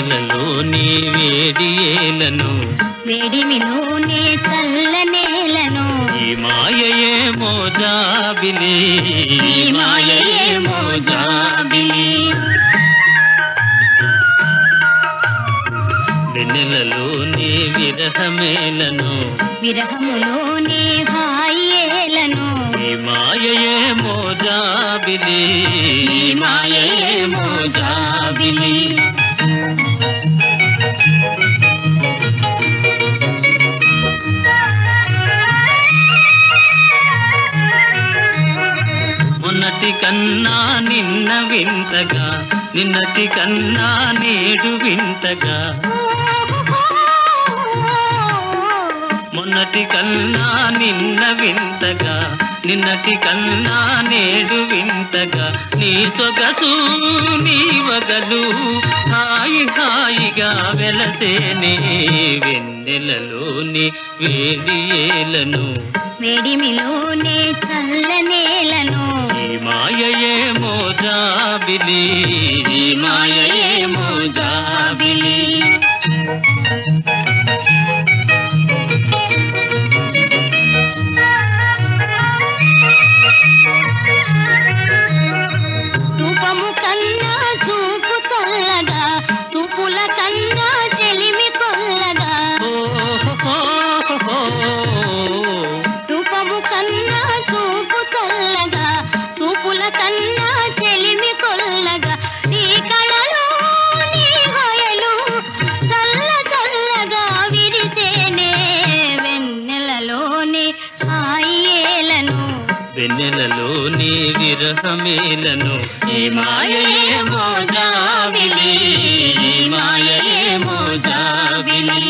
నెలలో నీ వేడియేలను వేడిమిను నీ చల్ల నేలను. ఈ మాయయే మోజాబిలి. ఈ మాయయే మోజాబిలి. వెన్నెలలో నీ విరహమేలను. విరహములో నీ హాయేలను. ఈ మాయయే మోజాబిలి. ఈ మాయయే మోజాబిలి. మొన్నటి కన్నా నిన్న వింతగా నిన్నటి కన్నా నేడు వింతగా. మొన్నటి కన్నా నిన్న వింతగా నిన్నటి కన్నా నేడు వింతగా. నీ సొగసు నీ వగలు హాయి హాయిగా వెలసేనే వెన్నెలలోని వేడియేలను వేడిమిలోనే చల్లనేలను. ఈ మాయయే మోజాబిలి. మాయయే మోజాబిలి. రూపము కన్నా చూపు చల్లగా చూపుల కన్నా చెలిమి కొల్లగా. ఓహో. వెన్నెలలో నీ విరహమేలను. ఈ మాయే మోజావిలి ఈ మాయే మోజావిలి